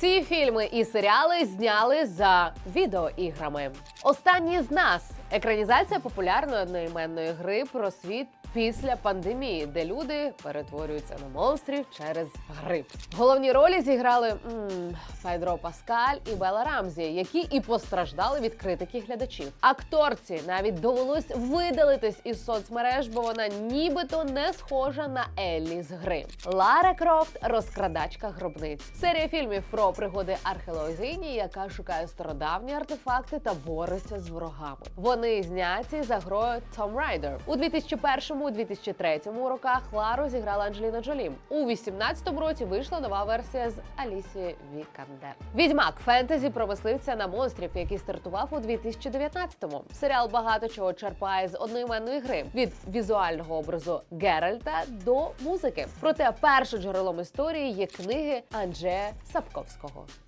Ці фільми і серіали зняли за відеоіграми. Останні з нас екранізація популярної одноіменної гри про світ. Після пандемії, де люди перетворюються на монстрів через грип. Головні ролі зіграли м, Педро Паскаль і Белла Рамзі, які і постраждали від критики глядачів. Акторці навіть довелось видалитись із соцмереж, бо вона нібито не схожа на Еллі з гри. Лара Крофт розкрадачка гробниць. Серія фільмів про пригоди археологині, яка шукає стародавні артефакти та бореться з ворогами. Вони зняті за грою Том Райдер. У 2001-2003 роках Лару зіграла Анджеліна Джолі. У 2018 році вийшла нова версія з Алісією Вікандер. Відьмак фентезі про мисливця на монстрів, який стартував у 2019-му. Серіал багато чого черпає з одноіменної гри від візуального образу Геральта до музики. Проте першим джерелом історії є книги Анджея Сапковського. 烤好